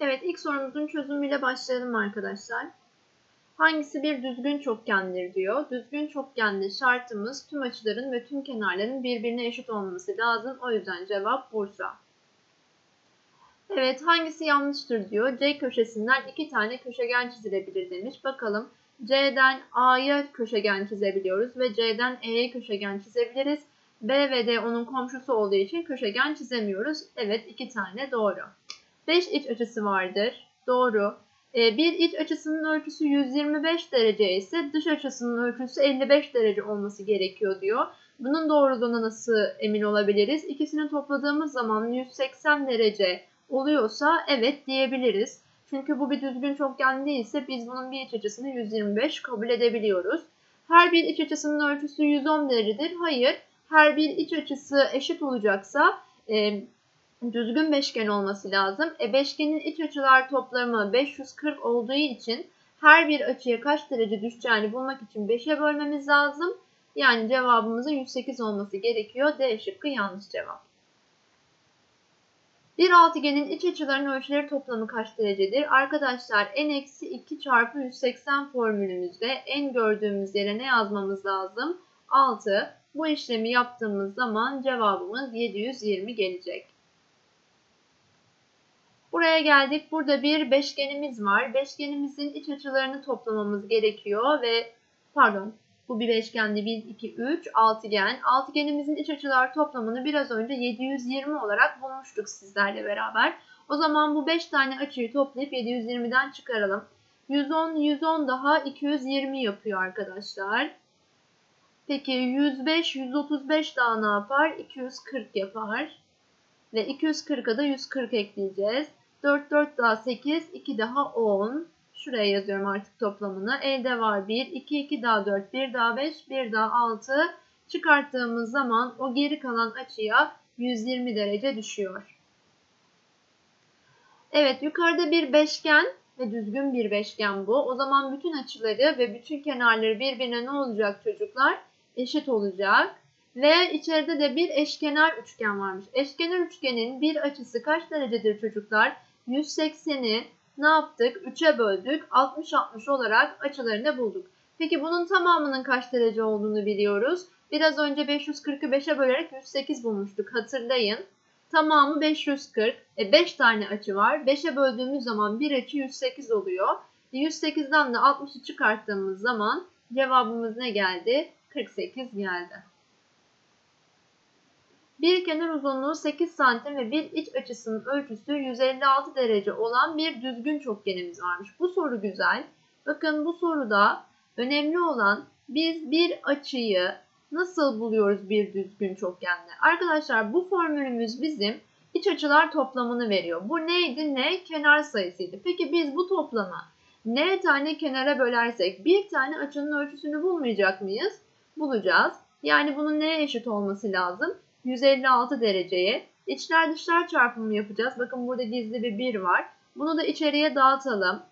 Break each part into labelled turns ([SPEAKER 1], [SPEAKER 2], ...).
[SPEAKER 1] Evet ilk sorumuzun çözümüyle başlayalım arkadaşlar. Hangisi bir düzgün çokgendir diyor. Düzgün çokgende şartımız tüm açıların ve tüm kenarların birbirine eşit olması lazım. O yüzden cevap Bursa. Evet hangisi yanlıştır diyor. C köşesinden iki tane köşegen çizilebilir demiş. Bakalım C'den A'ya köşegen çizebiliyoruz ve C'den E'ye köşegen çizebiliriz. B ve D onun komşusu olduğu için köşegen çizemiyoruz. Evet iki tane doğru. 5 iç açısı vardır. Doğru. Ee, bir iç açısının ölçüsü 125 derece ise dış açısının ölçüsü 55 derece olması gerekiyor diyor. Bunun doğruluğuna nasıl emin olabiliriz? İkisini topladığımız zaman 180 derece oluyorsa evet diyebiliriz. Çünkü bu bir düzgün çokgen değilse biz bunun bir iç açısını 125 kabul edebiliyoruz. Her bir iç açısının ölçüsü 110 derecedir. Hayır. Her bir iç açısı eşit olacaksa e, düzgün beşgen olması lazım. E beşgenin iç açılar toplamı 540 olduğu için her bir açıya kaç derece düşeceğini bulmak için 5'e bölmemiz lazım. Yani cevabımızın 108 olması gerekiyor. D şıkkı yanlış cevap. Bir altıgenin iç açılarının ölçüleri toplamı kaç derecedir? Arkadaşlar n-2 çarpı 180 formülümüzde en gördüğümüz yere ne yazmamız lazım? 6. Bu işlemi yaptığımız zaman cevabımız 720 gelecek. Buraya geldik. Burada bir beşgenimiz var. Beşgenimizin iç açılarını toplamamız gerekiyor ve pardon bu bir beşgendi 1, 2, 3 altıgen. Altıgenimizin iç açılar toplamını biraz önce 720 olarak bulmuştuk sizlerle beraber. O zaman bu 5 tane açıyı toplayıp 720'den çıkaralım. 110, 110 daha 220 yapıyor arkadaşlar. Peki 105, 135 daha ne yapar? 240 yapar. Ve 240'a da 140 ekleyeceğiz. 4, 4 daha 8, 2 daha 10. Şuraya yazıyorum artık toplamını. Elde var 1, 2, 2 daha 4, 1 daha 5, 1 daha 6. Çıkarttığımız zaman o geri kalan açıya 120 derece düşüyor. Evet yukarıda bir beşgen ve düzgün bir beşgen bu. O zaman bütün açıları ve bütün kenarları birbirine ne olacak çocuklar? Eşit olacak. Ve içeride de bir eşkenar üçgen varmış. Eşkenar üçgenin bir açısı kaç derecedir çocuklar? 180'i ne yaptık? 3'e böldük. 60-60 olarak açılarını bulduk. Peki bunun tamamının kaç derece olduğunu biliyoruz. Biraz önce 540'ı 5'e bölerek 108 bulmuştuk. Hatırlayın. Tamamı 540. E 5 tane açı var. 5'e böldüğümüz zaman bir açı 108 oluyor. 108'den e, de 60'ı çıkarttığımız zaman cevabımız ne geldi? 48 geldi. Bir kenar uzunluğu 8 cm ve bir iç açısının ölçüsü 156 derece olan bir düzgün çokgenimiz varmış. Bu soru güzel. Bakın bu soruda önemli olan biz bir açıyı nasıl buluyoruz bir düzgün çokgenle? Arkadaşlar bu formülümüz bizim iç açılar toplamını veriyor. Bu neydi? Ne? Kenar sayısıydı. Peki biz bu toplamı n tane kenara bölersek bir tane açının ölçüsünü bulmayacak mıyız? Bulacağız. Yani bunun neye eşit olması lazım? 156 dereceye içler dışlar çarpımı yapacağız. Bakın burada gizli bir 1 var. Bunu da içeriye dağıtalım.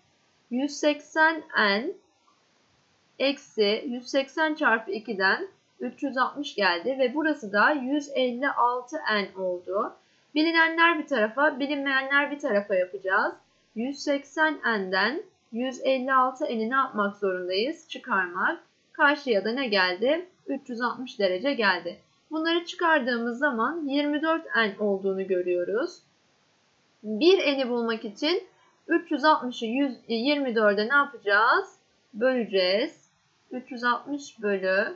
[SPEAKER 1] 180n eksi 180 çarpı 2'den 360 geldi ve burası da 156n oldu. Bilinenler bir tarafa, bilinmeyenler bir tarafa yapacağız. 180n'den 156n'i ne yapmak zorundayız? Çıkarmak. Karşıya da ne geldi? 360 derece geldi. Bunları çıkardığımız zaman 24n olduğunu görüyoruz. Bir eni bulmak için 360'ı 24'e ne yapacağız? Böleceğiz. 360 bölü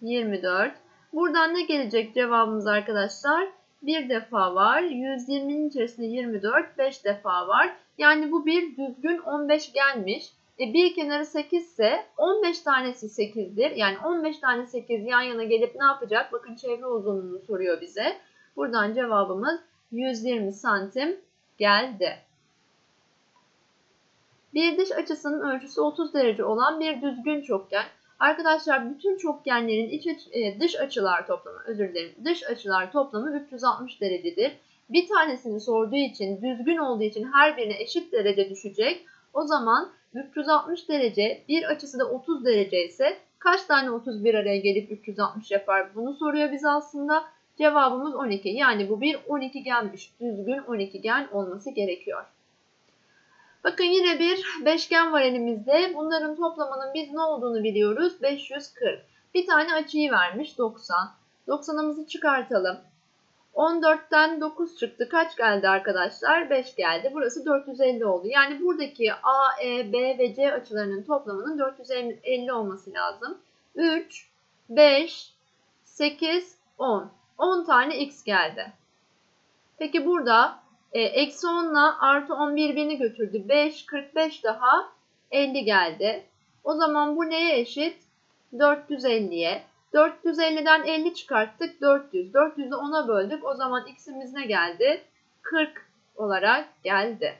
[SPEAKER 1] 24. Buradan ne gelecek cevabımız arkadaşlar? Bir defa var. 120'nin içerisinde 24, 5 defa var. Yani bu bir düzgün 15 gelmiş. E, bir kenarı 8 ise 15 tanesi 8'dir. Yani 15 tane 8 yan yana gelip ne yapacak? Bakın çevre uzunluğunu soruyor bize. Buradan cevabımız 120 santim geldi. Bir dış açısının ölçüsü 30 derece olan bir düzgün çokgen. Arkadaşlar bütün çokgenlerin iç aç e, dış açılar toplamı, özür dilerim, dış açılar toplamı 360 derecedir. Bir tanesini sorduğu için, düzgün olduğu için her birine eşit derece düşecek. O zaman 360 derece, bir açısı da 30 derece ise kaç tane 30 bir araya gelip 360 yapar? Bunu soruyor bize aslında. Cevabımız 12. Yani bu bir 12 gelmiş. Düzgün 12 gen olması gerekiyor. Bakın yine bir beşgen var elimizde. Bunların toplamının biz ne olduğunu biliyoruz. 540. Bir tane açıyı vermiş 90. 90'ımızı çıkartalım. 14'ten 9 çıktı. Kaç geldi arkadaşlar? 5 geldi. Burası 450 oldu. Yani buradaki A, E, B ve C açılarının toplamının 450 olması lazım. 3, 5, 8, 10. 10 tane x geldi. Peki burada e, eksi 10 ile artı 10 birbirini götürdü. 5, 45 daha 50 geldi. O zaman bu neye eşit? 450'ye. 450'den 50 çıkarttık 400. 400'ü 10'a böldük. O zaman x'imiz ne geldi? 40 olarak geldi.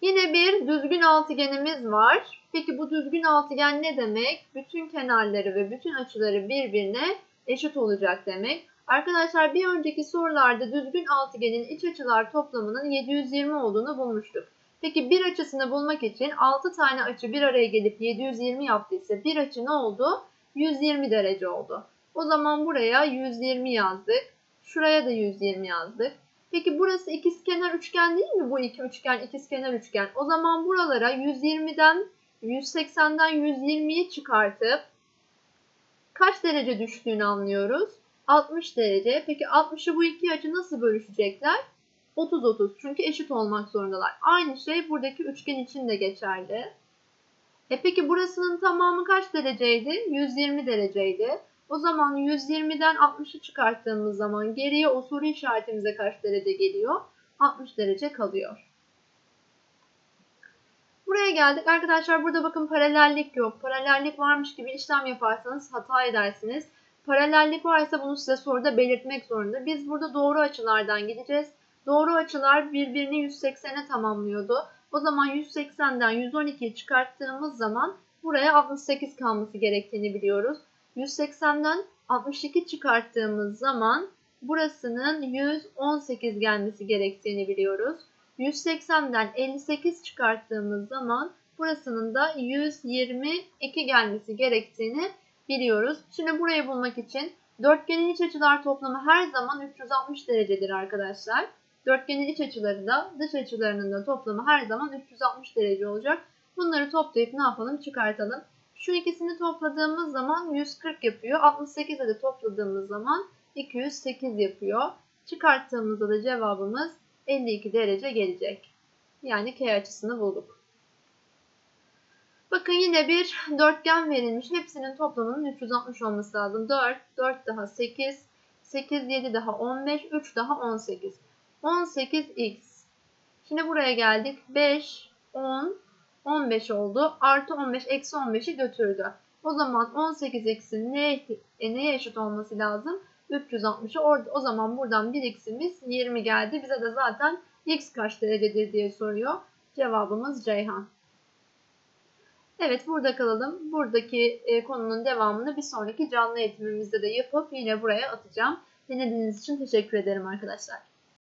[SPEAKER 1] Yine bir düzgün altıgenimiz var. Peki bu düzgün altıgen ne demek? Bütün kenarları ve bütün açıları birbirine eşit olacak demek. Arkadaşlar bir önceki sorularda düzgün altıgenin iç açılar toplamının 720 olduğunu bulmuştuk. Peki bir açısını bulmak için 6 tane açı bir araya gelip 720 yaptıysa bir açı ne oldu? 120 derece oldu. O zaman buraya 120 yazdık. Şuraya da 120 yazdık. Peki burası ikizkenar üçgen değil mi? Bu iki üçgen ikizkenar üçgen. O zaman buralara 120'den 180'den 120'yi çıkartıp kaç derece düştüğünü anlıyoruz. 60 derece. Peki 60'ı bu iki açı nasıl bölüşecekler? 30-30 çünkü eşit olmak zorundalar. Aynı şey buradaki üçgen için de geçerli. E peki burasının tamamı kaç dereceydi? 120 dereceydi. O zaman 120'den 60'ı çıkarttığımız zaman geriye o soru işaretimize kaç derece geliyor? 60 derece kalıyor. Buraya geldik. Arkadaşlar burada bakın paralellik yok. Paralellik varmış gibi işlem yaparsanız hata edersiniz. Paralellik varsa bunu size soruda belirtmek zorunda. Biz burada doğru açılardan gideceğiz. Doğru açılar birbirini 180'e tamamlıyordu. O zaman 180'den 112'yi çıkarttığımız zaman buraya 68 kalması gerektiğini biliyoruz. 180'den 62 çıkarttığımız zaman burasının 118 gelmesi gerektiğini biliyoruz. 180'den 58 çıkarttığımız zaman burasının da 122 gelmesi gerektiğini biliyoruz. Şimdi burayı bulmak için dörtgenin iç açılar toplamı her zaman 360 derecedir arkadaşlar. Dörtgenin iç açıları da dış açılarının da toplamı her zaman 360 derece olacak. Bunları toplayıp ne yapalım çıkartalım. Şu ikisini topladığımız zaman 140 yapıyor. 68'e de topladığımız zaman 208 yapıyor. Çıkarttığımızda da cevabımız 52 derece gelecek. Yani K açısını bulduk. Bakın yine bir dörtgen verilmiş. Hepsinin toplamının 360 olması lazım. 4, 4 daha 8, 8, 7 daha 15, 3 daha 18. 18x. Şimdi buraya geldik. 5, 10, 15 oldu. Artı 15, eksi 15'i götürdü. O zaman 18x'in neye, neye eşit olması lazım? 360'a. O zaman buradan 1x'imiz 20 geldi. Bize de zaten x kaç derecedir diye soruyor. Cevabımız Ceyhan. Evet burada kalalım. Buradaki e, konunun devamını bir sonraki canlı eğitimimizde de yapıp yine buraya atacağım. Dinlediğiniz için teşekkür ederim arkadaşlar.